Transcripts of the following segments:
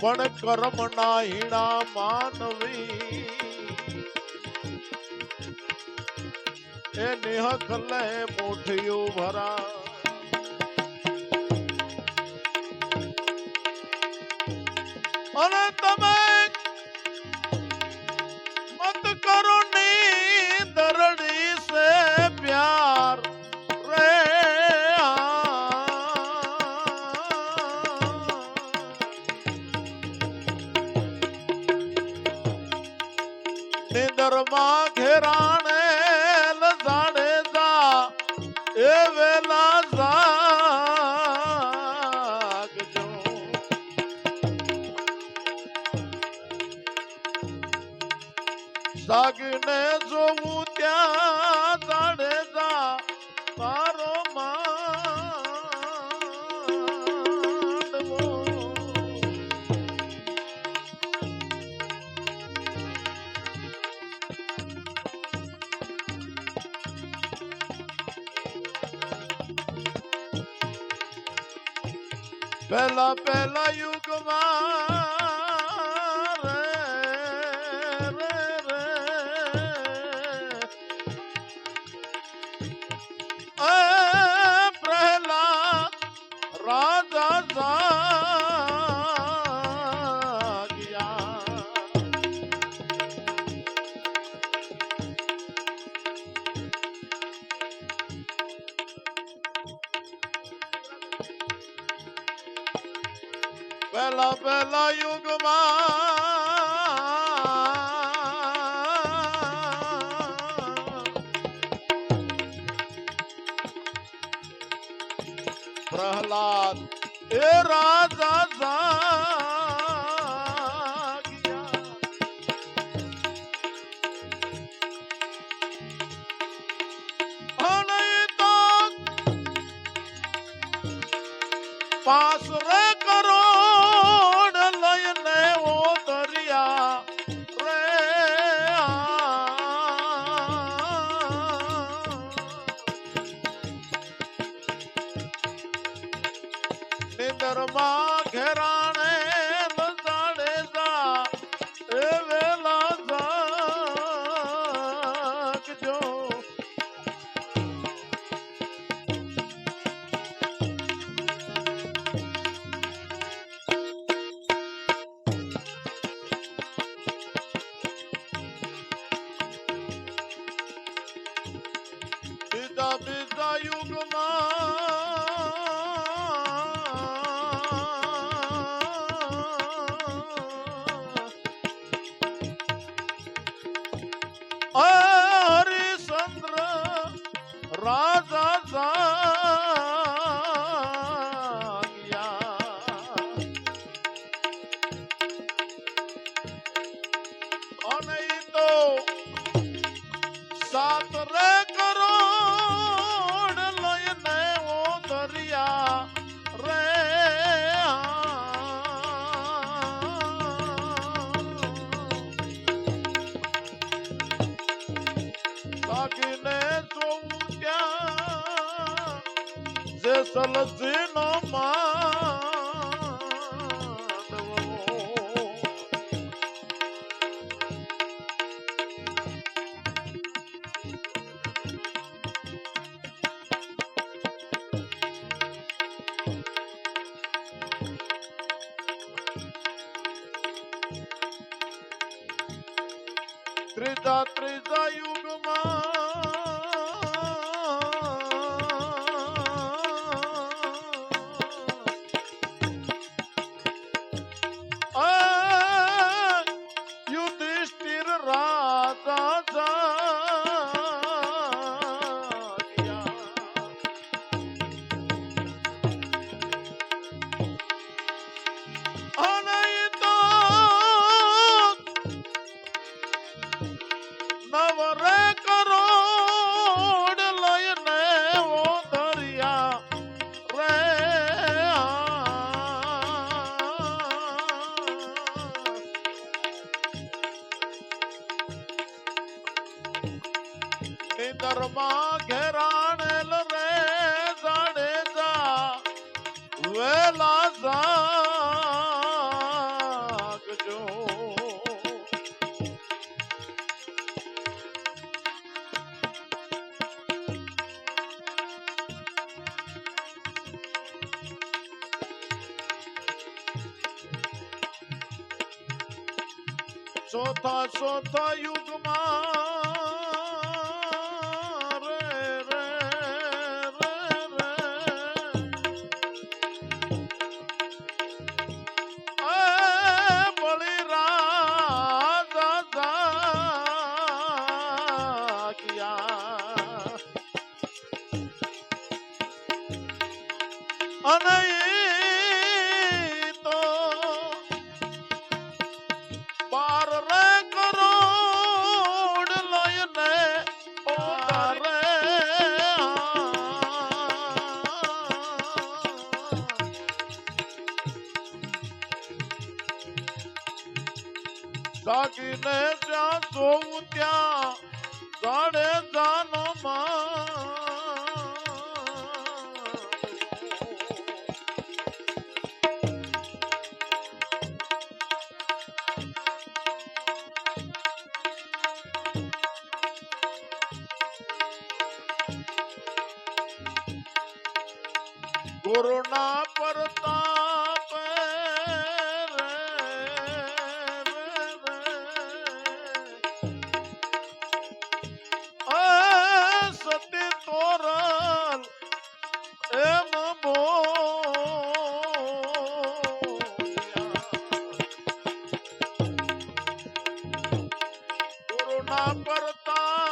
પણ કર્મ ના માનવી. એ નિહક લે મોઠિયું ભરા. અને તમે સાગને જોવું ત્યાં તાડે જા તારો પહેલા પહેલા યુગમાં પહેલા પહેલા યુગમાં પ્રહલાદ એ રાજા પાસ રે નગરમાં ઘેરા સલસી નો મા ખેતરમાં ઘેરાણેલ રે જાડેજા વેલા જાગજો ચોથા ચોથા યુગમાં અને તો બાર રે કરોડ લઈને ઓધારે જાગીને જ્યાં જોઉં ત્યાં જાડે જાનો ગુરુના પરતાપ સતી તોરલ એમ ગુરુના પ્રતાપ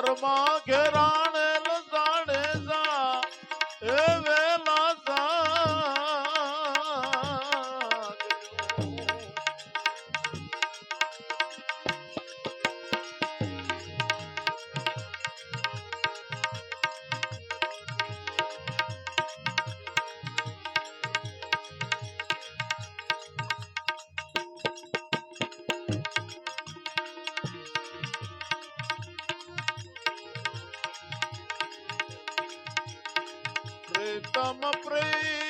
નિંદરમાં ઘેરાણે come a praise.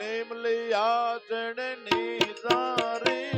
નિમલિયા ચણની સારી